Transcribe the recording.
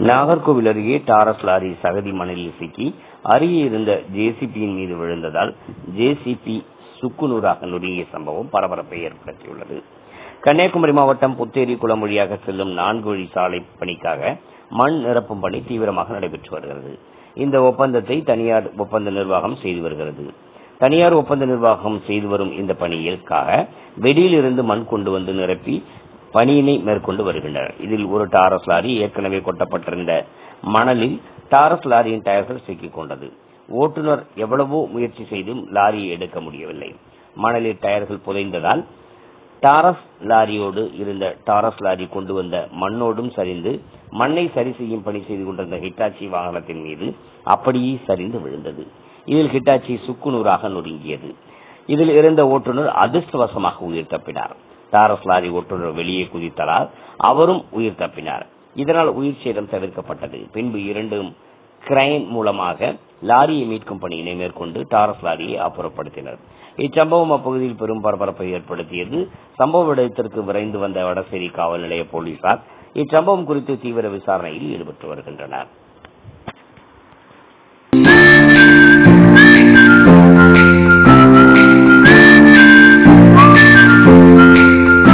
நாகர்கோவில் அருகே Taurus lorry சகதி மணலில் சிக்கி அருகே இருந்த ஜேசிபியின் மீது விழுந்ததால் ஜேசிபி சுக்குநூறாக நொறுங்கிய சம்பவம் பரபரப்பை ஏற்படுத்தியுள்ளது. கன்னியாகுமரி மாவட்டம் புத்தேரி குளம் வழியாக செல்லும் நான்கு வழி சாலை பணிக்காக மண் நிரப்பும் பணி தீவிரமாக நடைபெற்று வருகிறது. இந்த ஒப்பந்தத்தை தனியார் ஒப்பந்த நிர்வாகம் செய்து வருகிறது. தனியார் ஒப்பந்த நிர்வாகம் செய்து வரும் இந்த பணியிற்காக வெளியில் இருந்து மண் கொண்டு வந்து நிரப்பி பணியினை மேற்கொண்டு வருகின்றனர். இதில் ஒரு டாரஸ் லாரி ஏற்கனவே கொட்டப்பட்டிருந்த மணலில் டாரஸ் லாரியின் டயர்கள் சிக்கிக் கொண்டது. ஓட்டுநர் எவ்வளவோ முயற்சி செய்தும் லாரியை எடுக்க முடியவில்லை. மணலில் டயர்கள் புதைந்ததால் டாரஸ் லாரியோடு இருந்த டாரஸ் லாரி கொண்டு வந்த மண்ணோடும் சரிந்து மண்ணை சரி செய்யும் பணி செய்து கொண்டிருந்த ஹிட்டாச்சி வாகனத்தின் மீது அப்படியே சரிந்து விழுந்தது. இதில் ஹிட்டாச்சி சுக்குநூறாக நொறுங்கியது. இதில் இருந்த ஓட்டுநர் அதிர்ஷ்டவசமாக உயிர் தப்பினார். டாரஸ் லாரி ஒட்டுநர் வெளியே குதித்ததால் அவரும் உயிர் தப்பினார். இதனால் உயிர் சேதம் தவிர்க்கப்பட்டது. பின்பு இரண்டும் கிரைன் மூலமாக லாரியை மீட்கும் பணியினை மேற்கொண்டு டாரஸ் லாரியை அப்புறப்படுத்தினர். இச்சம்பவம் அப்பகுதியில் பெரும் பரபரப்பை ஏற்படுத்தியது. சம்பவ இடத்திற்கு விரைந்து வந்த வடசேரி காவல் நிலைய போலீசார் இச்சம்பவம் குறித்து தீவிர விசாரணையில் ஈடுபட்டு வருகின்றனர்.